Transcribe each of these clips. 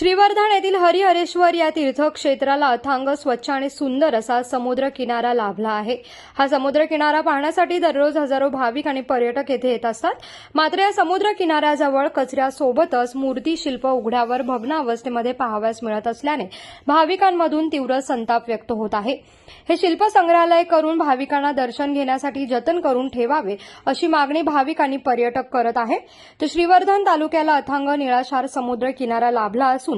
श्रीवर्धन येथील हरिहरेश्वर या तीर्थक्षेत्राला अथांग स्वच्छ आणि सुंदर असा समुद्र किनारा लाभला आहे. हा समुद्र किनारा पाहण्यासाठी दररोज हजारो भाविक आणि पर्यटक येथे येत असतात. मात्र या समुद्र किनाऱ्याजवळ कचऱ्यासोबतच मूर्ती शिल्प उघड्यावर भग्न अवस्थेमध्ये पाहाव्यास मिळत असल्याने भाविकांमधून तीव्र संताप व्यक्त होत आहे. हे शिल्प संग्रहालय करून भाविकांना दर्शन घेण्यासाठी जतन करून ठेवावे अशी मागणी भाविक आणि पर्यटक करत आहे तर श्रीवर्धन तालुक्याला अथांग निळाशार समुद्र किनारा लाभला असून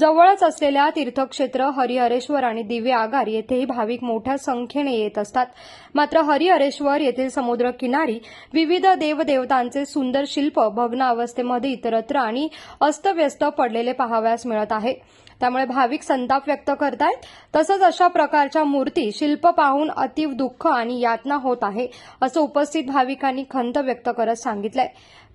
जवळच असलेल्या तीर्थक्षेत्र हरिहरेश्वर आणि दिव्य आगार येथेही भाविक मोठ्या संख्येने येत असतात. मात्र हरिहरेश्वर येथील समुद्र किनारी विविध देवदेवतांचे सुंदर शिल्प भग्न अवस्थेमध्ये इतरत्र आणि अस्तव्यस्त पडलेले पाहाव्यास मिळत आहे. त्यामुळे भाविक संताप व्यक्त करतायत. तसंच अशा प्रकारच्या मूर्ती शिल्प पाहून अतीव दुःख आणि यातना होत आहे असं उपस्थित भाविकांनी खंत व्यक्त करत सांगितलंय.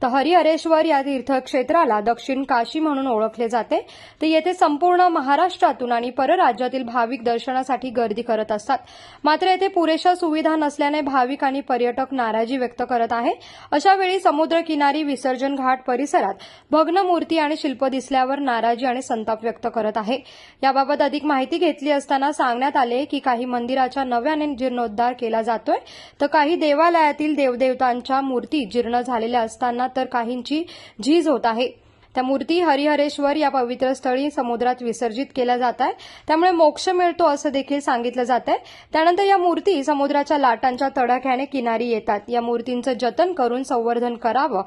तर हरिहरेश्वर या तीर्थक्षेत्राला दक्षिण काशी म्हणून ओळखले जाते. ते येथे संपूर्ण महाराष्ट्रातून आणि परराज्यातील भाविक दर्शनासाठी गर्दी करत असतात. मात्र येथे पुरेशा सुविधा नसल्याने भाविक आणि पर्यटक नाराजी व्यक्त करत आहे. अशा वेळी समुद्रकिनारी विसर्जन घाट परिसरात भग्न मूर्ती आणि शिल्प दिसल्यावर नाराजी आणि संताप व्यक्त करत आहे. याबाबत अधिक माहिती घेतली असताना सांगण्यात आले की काही मंदिराच्या नव्याने जीर्णोद्धार केला जातोय. तर काही देवालयातील देवदेवतांच्या मूर्ती जीर्ण झालेल्या असताना तर काहींची झीज होत आहे. त्या मूर्ती हरिहरेश्वर या पवित्र स्थळी समुद्रात विसर्जित केल्या जात आहे त्यामुळे मोक्ष मिळतो असं देखील सांगितलं जात आहे. त्यानंतर या मूर्ती समुद्राच्या लाटांच्या तडाख्याने किनारी येतात. या मूर्तींचं जतन करून संवर्धन करावं.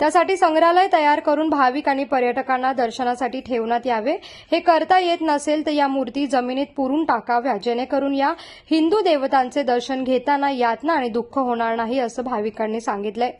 त्यासाठी संग्रहालय तयार करून भाविक आणि पर्यटकांना दर्शनासाठी ठेवण्यात यावे. हे करता येत नसेल तर या मूर्ती जमिनीत पुरून टाकाव्या. जेणेकरून या हिंदू देवतांचे दर्शन घेताना यातना आणि दुःख होणार नाही असं भाविकांनी सांगितलंय.